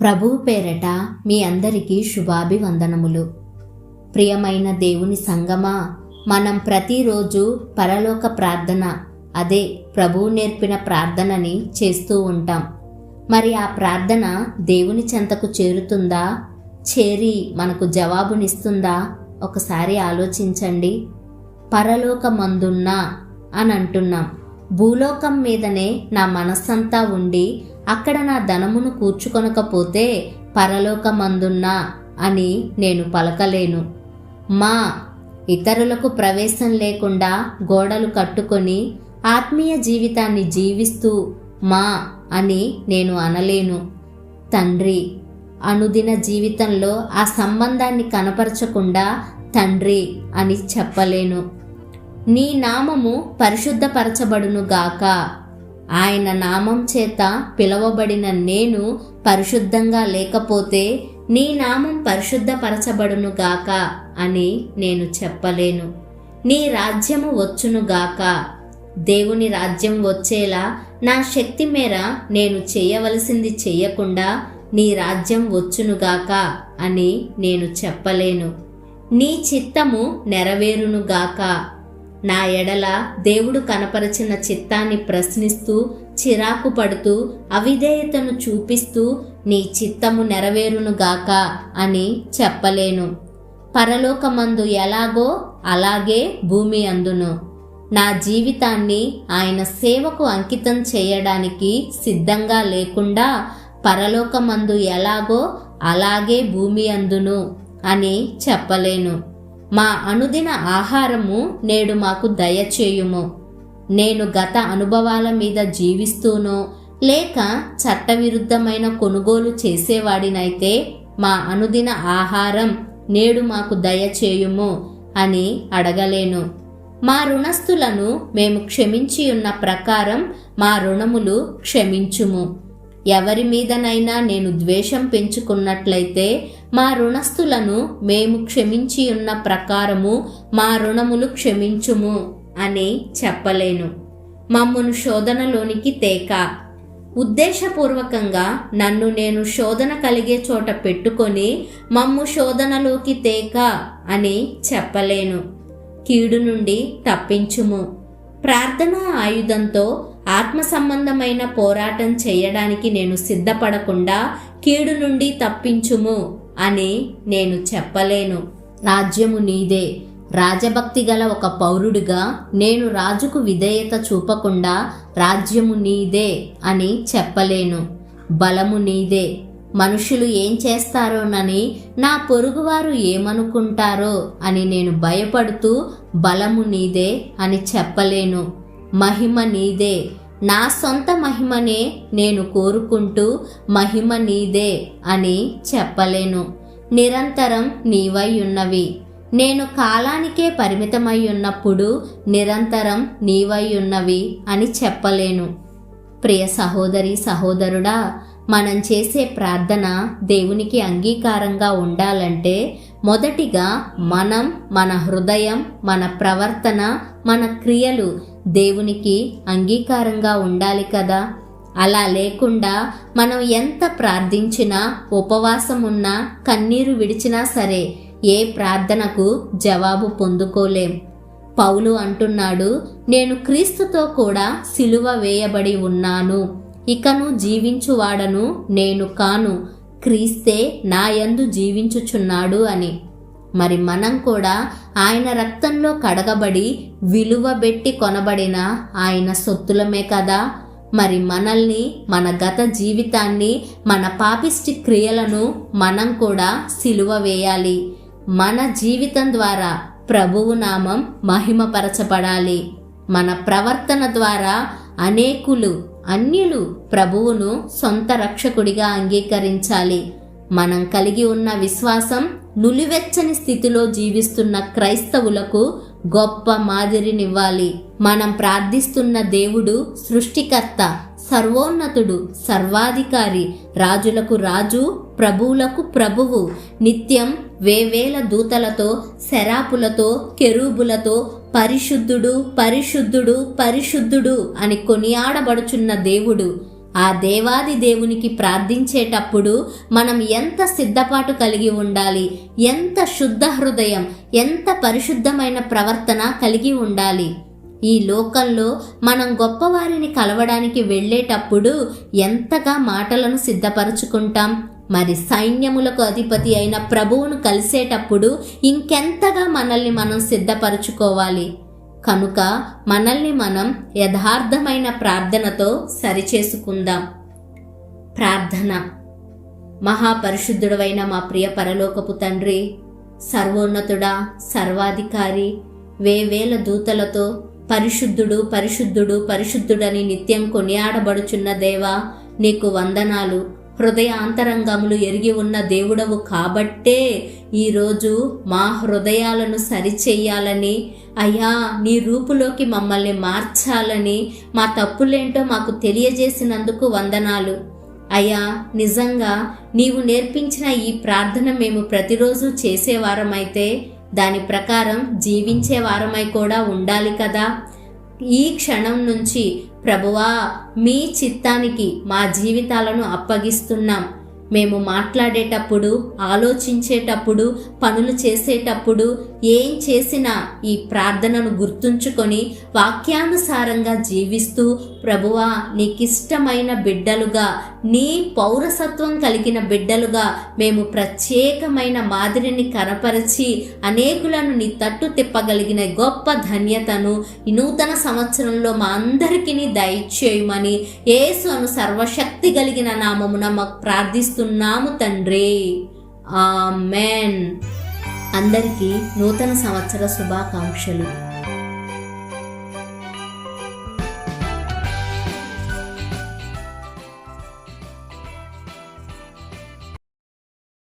ప్రభువు పేరట మీ అందరికీ శుభాభివందనములు. ప్రియమైన దేవుని సంగమా మనం ప్రతిరోజు పరలోక ప్రార్థన అదే ప్రభువు నేర్పిన ప్రార్థనని చేస్తూ ఉంటాం. మరి ఆ ప్రార్థన దేవుని చెంతకు చేరుతుందా? చేరి మనకు జవాబునిస్తుందా? ఒకసారి ఆలోచించండి. పరలోకమందున్నా అని అంటున్నాం భూలోకం మీదనే నా మనస్సంతా ఉండి అక్కడ నా ధనమును కూర్చుకొనకపోతే పరలోకమందున్నా అని నేను పలకలేను. మా ఇతరులకు ప్రవేశం లేకుండా గోడలు కట్టుకొని ఆత్మీయ జీవితాన్ని జీవిస్తూ మా అని నేను అనలేను. తండ్రి అనుదిన జీవితంలో ఆ సంబంధాన్ని కనపరచకుండా తండ్రి అని చెప్పలేను. నీ నామము పరిశుద్ధపరచబడును గాక ఆయన నామం చేత పిలవబడిన నేను పరిశుద్ధంగా లేకపోతే నీ నామం పరిశుద్ధపరచబడును గాక అని నేను చెప్పలేను. నీ రాజ్యము వచ్చును గాక. దేవుని రాజ్యం వచ్చేలా నా శక్తి మేర నేను చేయవలసింది చేయకుండా నీ రాజ్యం వచ్చునుగాక అని నేను చెప్పలేను. నీ చిత్తము నెరవేరునుగాక నా ఎడల దేవుడు కనపరచిన చిత్తాన్ని ప్రశ్నిస్తూ చిరాకు పడుతూ అవిధేయతను చూపిస్తూ నీ చిత్తము నెరవేరునుగాక అని చెప్పలేను. పరలోకమందు ఎలాగో అలాగే భూమి అందును. నా జీవితాన్ని ఆయన సేవకు అంకితం చేయడానికి సిద్ధంగా లేకుండా పరలోకమందు ఎలాగో అలాగే భూమి అందును అని చెప్పలేను. మా అనుదిన ఆహారము నేడు మాకు దయచేయుము. నేను గత అనుభవాల మీద జీవిస్తూనో లేక చట్టవిరుద్ధమైన కొనుగోలు చేసేవాడినైతే మా అనుదిన ఆహారం నేడు మాకు దయచేయుము అని అడగలేను. మా రుణస్థులను మేము క్షమించి ఉన్న ప్రకారం మా రుణములు క్షమించుము. ఎవరి మీదనైనా నేను ద్వేషం పెంచుకున్నట్లయితే మా రుణస్థులను మేము క్షమించి ఉన్న ప్రకారము మా రుణములు క్షమించుము అని చెప్పలేను. మమ్మను శోధనలోనికి తేక. ఉద్దేశపూర్వకంగా నన్ను నేను శోధన కలిగే చోట పెట్టుకొని మమ్ము శోధనలోకి తేక అని చెప్పలేను. కీడు నుండి తప్పించుము. ప్రార్థనా ఆయుధంతో ఆత్మ సంబంధమైన పోరాటం చేయడానికి నేను సిద్ధపడకుండా కీడు నుండి తప్పించుము అని నేను చెప్పలేను. రాజ్యము నీదే. రాజభక్తి గల ఒక పౌరుడిగా నేను రాజుకు విధేయత చూపకుండా రాజ్యము నీదే అని చెప్పలేను. బలము నీదే. మనుషులు ఏం చేస్తారోనని నా పొరుగువారు ఏమనుకుంటారో అని నేను భయపడుతూ బలము నీదే అని చెప్పలేను. మహిమ నీదే. నా సొంత మహిమనే నేను కోరుకుంటూ మహిమ నీదే అని చెప్పలేను. నిరంతరం నీవై ఉన్నవి. నేను కాలానికే పరిమితమై ఉన్నప్పుడు నిరంతరం నీవై ఉన్నవి అని చెప్పలేను. ప్రియ సహోదరి సహోదరుడా మనం చేసే ప్రార్థన దేవునికి అంగీకారంగా ఉండాలంటే మొదటిగా మనం మన హృదయం మన ప్రవర్తన మన క్రియలు దేవునికి అంగీకారంగా ఉండాలి కదా? అలా లేకుండా మనం ఎంత ప్రార్థించినా ఉపవాసం ఉన్నా కన్నీరు విడిచినా సరే ఏ ప్రార్థనకు జవాబు పొందుకోలేం. పౌలు అంటున్నాడు నేను క్రీస్తుతో కూడా సిలువ వేయబడి ఉన్నాను. ఇకను జీవించువాడను నేను కాను. క్రీస్తే నాయందు జీవించుచున్నాడు అని. మరి మనం కూడా ఆయన రక్తంలో కడగబడి విలువబెట్టి కొనబడిన ఆయన సొత్తులమే కదా. మరి మనల్ని మన గత జీవితాన్ని మన పాపిష్టి క్రియలను మనం కూడా సిలువ వేయాలి. మన జీవితం ద్వారా ప్రభువు నామం మహిమపరచబడాలి. మన ప్రవర్తన ద్వారా అనేకులు అన్యులు ప్రభువును సొంత రక్షకుడిగా అంగీకరించాలి. మనం కలిగి ఉన్న విశ్వాసం నులివెచ్చని స్థితిలో జీవిస్తున్న క్రైస్తవులకు గొప్ప మాదిరినివ్వాలి. మనం ప్రార్థిస్తున్న దేవుడు సృష్టికర్త సర్వోన్నతుడు సర్వాధికారి రాజులకు రాజు ప్రభువులకు ప్రభువు నిత్యం వేవేల దూతలతో శరాపులతో కెరూబులతో పరిశుద్ధుడు పరిశుద్ధుడు పరిశుద్ధుడు అని కొనియాడబడుచున్న దేవుడు. ఆ దేవాది దేవునికి ప్రార్థించేటప్పుడు మనం ఎంత సిద్ధపాటు కలిగి ఉండాలి? ఎంత శుద్ధ హృదయం ఎంత పరిశుద్ధమైన ప్రవర్తన కలిగి ఉండాలి? ఈ లోకంలో మనం గొప్పవారిని కలవడానికి వెళ్ళేటప్పుడు ఎంతగా మాటలను సిద్ధపరచుకుంటాం? మరి సైన్యములకు అధిపతి అయిన ప్రభువును కలిసేటప్పుడు ఇంకెంతగా మనల్ని మనం సిద్ధపరచుకోవాలి? కనుక మనల్ని మనం యథార్థమైన ప్రార్థనతో సరిచేసుకుందాం. ప్రార్థన. మహాపరిశుద్ధుడవైన మా ప్రియ పరలోకపు తండ్రి సర్వోన్నతుడా సర్వాధికారి వేవేల దూతలతో పరిశుద్ధుడు పరిశుద్ధుడు పరిశుద్ధుడని నిత్యం కొనియాడబడుచున్న దేవా నీకు వందనాలు. హృదయాంతరంగములు ఎరిగి ఉన్న దేవుడవు కాబట్టే ఈరోజు మా హృదయాలను సరిచెయ్యాలని అయ్యా నీ రూపులోకి మమ్మల్ని మార్చాలని మా తప్పులేంటో మాకు తెలియజేసినందుకు వందనాలు. అయ్యా నిజంగా నీవు నేర్పించిన ఈ ప్రార్థన మేము ప్రతిరోజు చేసేవారమైతే దాని ప్రకారం జీవించే వారమై కూడా ఉండాలి కదా. ఈ క్షణం నుంచి ప్రభువా మీ చిత్తానికి మా జీవితాలను అప్పగిస్తున్నాం. మేము మాట్లాడేటప్పుడు ఆలోచించేటప్పుడు పనులు చేసేటప్పుడు ఏం చేసినా ఈ ప్రార్థనను గుర్తుంచుకొని వాక్యానుసారంగా జీవిస్తూ ప్రభువా నీకిష్టమైన బిడ్డలుగా నీ పౌరసత్వం కలిగిన బిడ్డలుగా మేము ప్రత్యేకమైన మాదిరిని కనపరిచి అనేకులను నీ తట్టు తిప్పగలిగిన గొప్ప ధన్యతను ఈ నూతన సంవత్సరంలో మా అందరికీ దయచేయమని ఏసు అను సర్వశక్తి కలిగిన నామమున మాకు ప్రార్థిస్తున్నాము తండ్రి. ఆమెన్. అందరికీ నూతన సంవత్సర శుభాకాంక్షలు.